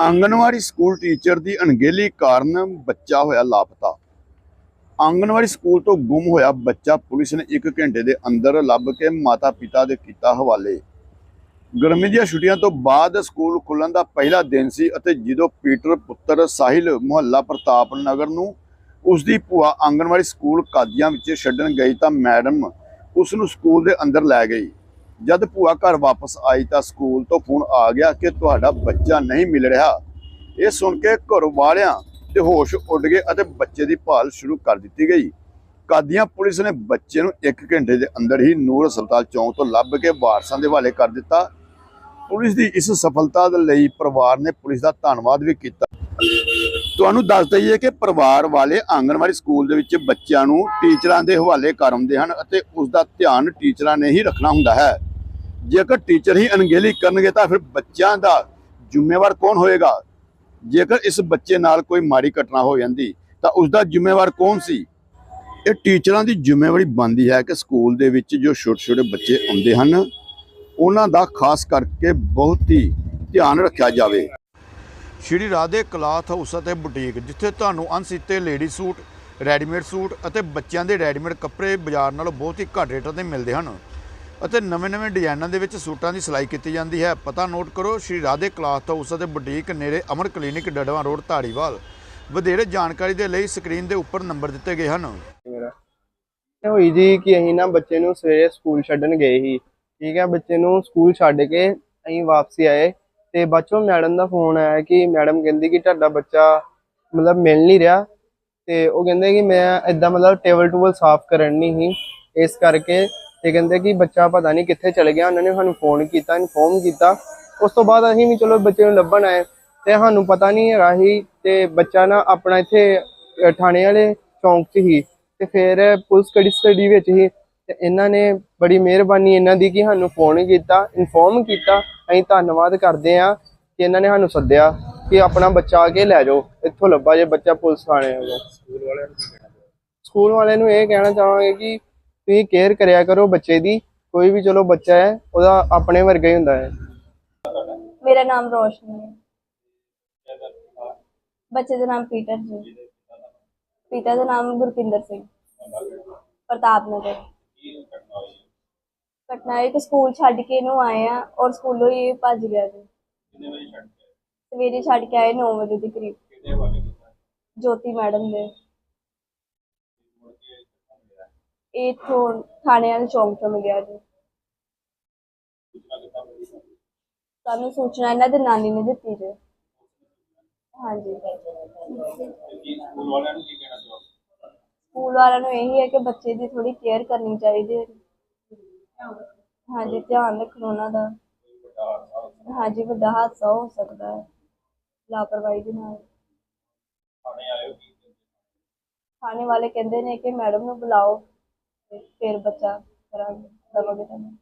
Anganwadi school teacher ਦੀ ਅਣਗਹਿਲੀ ਕਾਰਨ ਬੱਚਾ ਹੋਇਆ ਲਾਪਤਾ। ਆਂਗਣਵਾੜੀ ਸਕੂਲ ਤੋਂ ਗੁੰਮ ਹੋਇਆ ਬੱਚਾ ਪੁਲਿਸ ਨੇ 1 ਘੰਟੇ ਦੇ ਅੰਦਰ ਲੱਭ ਕੇ ਮਾਤਾ-ਪਿਤਾ ਦੇ ਕੀਤਾ ਹਵਾਲੇ। ਗਰਮੀ ਦੀਆਂ ਛੁੱਟੀਆਂ ਤੋਂ ਬਾਅਦ ਸਕੂਲ ਖੁੱਲਣ ਦਾ ਪਹਿਲਾ ਦਿਨ ਸੀ ਅਤੇ ਜਦੋਂ ਪੀਟਰ ਪੁੱਤਰ ਸਾਹਿਲ ਮੁਹੱਲਾ ਪ੍ਰਤਾਪ ਨਗਰ ਨੂੰ ਉਸ ਦੀ ਭੂਆ ਆਂਗਣਵਾੜੀ ਸਕੂਲ ਕਾਦੀਆਂ ਵਿੱਚ ਛੱਡਣ ਗਈ ਤਾਂ ਮੈਡਮ ਉਸ ਨੂੰ ਸਕੂਲ ਦੇ ਅੰਦਰ ਲੈ ਗਈ। ਜਦ ਭੂਆ ਘਰ ਵਾਪਸ ਆਈ ਤਾਂ ਸਕੂਲ ਤੋਂ ਫੋਨ ਆ ਗਿਆ ਕਿ ਤੁਹਾਡਾ ਬੱਚਾ ਨਹੀਂ ਮਿਲ ਰਿਹਾ। ਇਹ ਸੁਣ ਕੇ ਘਰ ਵਾਲਿਆਂ ਦੇ ਹੋਸ਼ ਉੱਡ ਗਏ ਅਤੇ ਬੱਚੇ ਦੀ ਭਾਲ ਸ਼ੁਰੂ ਕਰ ਦਿੱਤੀ ਗਈ। ਕਾਦੀਆਂ ਪੁਲਿਸ ਨੇ ਬੱਚੇ ਨੂੰ 1 ਘੰਟੇ ਦੇ ਅੰਦਰ ਹੀ ਨੂਰ ਹਸਪਤਾਲ ਚੌਂਕ ਤੋਂ ਲੱਭ ਕੇ ਵਾਰਸਾਂ ਦੇ ਹਵਾਲੇ ਕਰ ਦਿੱਤਾ। ਪੁਲਿਸ ਦੀ ਇਸ ਸਫਲਤਾ ਦੇ ਲਈ ਪਰਿਵਾਰ ਨੇ ਪੁਲਿਸ ਦਾ ਧੰਨਵਾਦ ਵੀ ਕੀਤਾ। ਤੁਹਾਨੂੰ ਦੱਸ ਦਈਏ ਕਿ ਪਰਿਵਾਰ ਵਾਲੇ ਆਂਗਣਵਾੜੀ ਸਕੂਲ ਦੇ ਵਿੱਚ ਬੱਚਿਆਂ ਨੂੰ ਟੀਚਰਾਂ ਦੇ ਹਵਾਲੇ ਕਰ ਆਉਂਦੇ ਹਨ ਅਤੇ ਉਸ ਦਾ ਧਿਆਨ ਟੀਚਰਾਂ ਨੇ ਹੀ ਰੱਖਣਾ ਹੁੰਦਾ ਹੈ। ਜੇਕਰ ਟੀਚਰ ਹੀ ਅਣਗਹਿਲੀ ਕਰਨਗੇ ਤਾਂ ਫਿਰ ਬੱਚਿਆਂ ਦਾ ਜ਼ਿੰਮੇਵਾਰ ਕੌਣ ਹੋਏਗਾ? ਜੇਕਰ ਇਸ ਬੱਚੇ ਨਾਲ ਕੋਈ ਮਾੜੀ ਘਟਨਾ ਹੋ ਜਾਂਦੀ, ਤਾਂ ਉਸ ਦਾ ਜ਼ਿੰਮੇਵਾਰ ਕੌਣ ਸੀ? ਇਹ ਟੀਚਰਾਂ ਦੀ ਜ਼ਿੰਮੇਵਾਰੀ ਬਣਦੀ ਹੈ ਕਿ ਸਕੂਲ ਦੇ ਵਿੱਚ ਜੋ ਛੋਟੇ ਛੋਟੇ ਬੱਚੇ ਆਉਂਦੇ ਹਨ, ਉਹਨਾਂ ਦਾ ਖਾਸ ਕਰਕੇ ਬਹੁਤ ਹੀ ਧਿਆਨ ਰੱਖਿਆ ਜਾਵੇ। ਸ਼੍ਰੀ ਰਾਧੇ ਕਲਾਥ ਹਾਊਸ ਅਤੇ ਬੁਟੀਕ, ਜਿੱਥੇ ਤੁਹਾਨੂੰ ਅਣਸੀਤੇ ਲੇਡੀ ਸੂਟ, ਰੈਡੀਮੇਡ ਸੂਟ ਅਤੇ ਬੱਚਿਆਂ ਦੇ ਰੈਡੀਮੇਡ ਕੱਪੜੇ ਬਾਜ਼ਾਰ ਨਾਲੋਂ ਬਹੁਤ ਹੀ ਘੱਟ ਰੇਟਾਂ ਤੇ ਮਿਲਦੇ ਹਨ। ਅਤੇ ਨਵੇਂ-ਨਵੇਂ ਡਿਜ਼ਾਈਨਾਂ ਦੇ ਵਿੱਚ ਸੂਟਾਂ ਦੀ ਸਿਲਾਈ ਕੀਤੀ ਜਾਂਦੀ ਹੈ। ਪਤਾ ਨੋਟ ਕਰੋ, ਸ਼੍ਰੀ ਰਾਧੇ ਕਲਾਥ ਹਾਊਸ ਅਤੇ ਬੁਟੀਕ ਨੇੜੇ ਅਮਰ ਕਲੀਨਿਕ ਡੜਵਾ ਰੋਡ, ਧਾਰੀਵਾਲ। ਵਧੇਰੇ ਜਾਣਕਾਰੀ ਦੇ ਲਈ ਸਕਰੀਨ ਦੇ ਉੱਪਰ ਨੰਬਰ ਦਿੱਤੇ ਗਏ ਹਨ। ਮੇਰਾ। ਇਹ ਹੋਈ ਜੀ ਕਿ ਅਸੀਂ ਨਾ ਬੱਚੇ ਨੂੰ ਸਵੇਰੇ ਸਕੂਲ ਛੱਡਣ ਗਏ ਸੀ। ਠੀਕ ਹੈ, ਬੱਚੇ ਨੂੰ ਸਕੂਲ ਛੱਡ ਕੇ ਅਸੀਂ ਵਾਪਸੀ ਆਏ। ਤੇ ਬੱਚੋਂ ਮੈਡਮ ਦਾ ਫੋਨ ਆਇਆ ਕਿ ਮੈਡਮ ਕਹਿੰਦੀ ਕਿ ਤੁਹਾਡਾ ਬੱਚਾ ਮਤਲਬ ਮਿਲ ਨਹੀਂ ਰਿਹਾ। ਤੇ ਉਹ ਕਹਿੰਦੇ ਕਿ ਮੈਂ ਇਦਾਂ ਮਤਲਬ ਟੇਬਲ ਟੂਬਲ ਸਾਫ਼ ਕਰਨ ਨਹੀਂ ਸੀ। ਇਸ ਕਰਕੇ ਤੇ ਕਹਿੰਦੇ ਕਿ ਬੱਚਾ ਪਤਾ ਨਹੀਂ ਕਿੱਥੇ ਚਲ ਗਿਆ ਉਹਨਾਂ ਨੇ ਸਾਨੂੰ ਫੋਨ ਕੀਤਾ ਇਨਫੋਰਮ ਕੀਤਾ। ਉਸ ਤੋਂ ਬਾਅਦ ਅਸੀਂ ਵੀ ਚਲੋ ਬੱਚੇ ਨੂੰ ਲੱਭਣ ਆਏ ਤੇ ਸਾਨੂੰ ਪਤਾ ਨਹੀਂ ਹੈਗਾ ਸੀ ਤੇ ਬੱਚਾ ਨਾ ਆਪਣਾ ਇੱਥੇ ਥਾਣੇ ਵਾਲੇ ਚੌਂਕ 'ਚ ਹੀ ਤੇ ਫਿਰ ਪੁਲਿਸ ਕੜੀ ਸਟੱਡੀ ਵਿੱਚ ਹੀ ਤੇ ਇਹਨਾਂ ਨੇ ਬੜੀ ਮਿਹਰਬਾਨੀ ਇਹਨਾਂ ਦੀ ਕਿ ਸਾਨੂੰ ਫੋਨ ਕੀਤਾ ਇਨਫੋਰਮ ਕੀਤਾ। ਅਸੀਂ ਧੰਨਵਾਦ ਕਰਦੇ ਆ ਕਿ ਇਹਨਾਂ ਨੇ ਸਾਨੂੰ ਸੱਦਿਆ ਕਿ ਆਪਣਾ ਬੱਚਾ ਆ ਕੇ ਲੈ ਜਾਓ ਇੱਥੋਂ ਲੱਭਾ ਜੇ ਬੱਚਾ ਪੁਲਿਸ ਥਾਣੇ ਵੱਲੋਂ। ਸਕੂਲ ਵਾਲਿਆਂ ਨੂੰ ਸਕੂਲ ਵਾਲਿਆਂ ਨੂੰ ਇਹ ਕਹਿਣਾ ਚਾਹਾਂਗੇ ਕਿ ਤੁਸੀਂ ਕੇਅਰ ਕਰਿਆ ਕਰੋ ਬੱਚੇ ਦੀ, ਕੋਈ ਵੀ ਚਲੋ ਬੱਚਾ ਹੈ, ਉਹਦਾ ਆਪਣੇ ਵਰਗਾ ਹੀ ਹੁੰਦਾ ਹੈ। ਮੇਰਾ ਨਾਮ ਰੋਸ਼ਨੀ ਹੈ। ਬੱਚੇ ਦਾ ਨਾਮ ਪੀਟਰ ਜੀ। ਪਿਤਾ ਦਾ ਨਾਮ ਗੁਰਪਿੰਦਰ ਸਿੰਘ। ਪ੍ਰਤਾਪ ਨਗਰ। ਘਟਨਾ ਇਹ ਸਕੂਲ ਛੱਡ ਕੇ ਇਹਨੂੰ ਆਏ ਆ ਔਰ ਸਕੂਲੋਂ ਹੀ ਭੱਜ ਗਿਆ ਜੀ। ਸਵੇਰੇ ਛੱਡ ਕੇ ਆਏ 9 ਵਜੇ ਦੇ ਕਰੀਬ। ਜੋਤੀ ਮੈਡਮ ਦੇ। ਇਹ ਇੱਥੋਂ ਥਾਣੇ ਵਾਲੇ ਚੌਂਕ ਤੋਂ ਮਿਲਿਆ ਜੀ। ਸਾਨੂੰ ਸੂਚਨਾ ਇਹਨਾਂ ਦੇ ਨਾਨੀ ਨੇ ਦਿੱਤੀ ਜੀ। ਹਾਂਜੀ। ਸਕੂਲ ਵਾਲਿਆਂ ਨੂੰ ਇਹੀ ਹੈ ਕਿ ਬੱਚੇ ਦੀ ਥੋੜੀ ਕੇਅਰ ਕਰਨੀ ਚਾਹੀਦੀ ਹੈ। ਹਾਂਜੀ ਧਿਆਨ ਰੱਖਣਾ ਉਹਨਾਂ ਦਾ। ਹਾਂਜੀ ਵੱਡਾ ਹਾਦਸਾ ਹੋ ਸਕਦਾ ਹੈ। ਲਾਪਰਵਾਹੀ ਦੇ ਨਾਲ। ਥਾਣੇ ਵਾਲੇ ਕਹਿੰਦੇ ਨੇ ਕਿ ਮੈਡਮ ਨੂੰ ਬੁਲਾਓ। ਫਿਰ ਬੱਚਾ ਕਰਾਂਗੇ ਦਵਾਂਗੇ ਤੁਹਾਨੂੰ।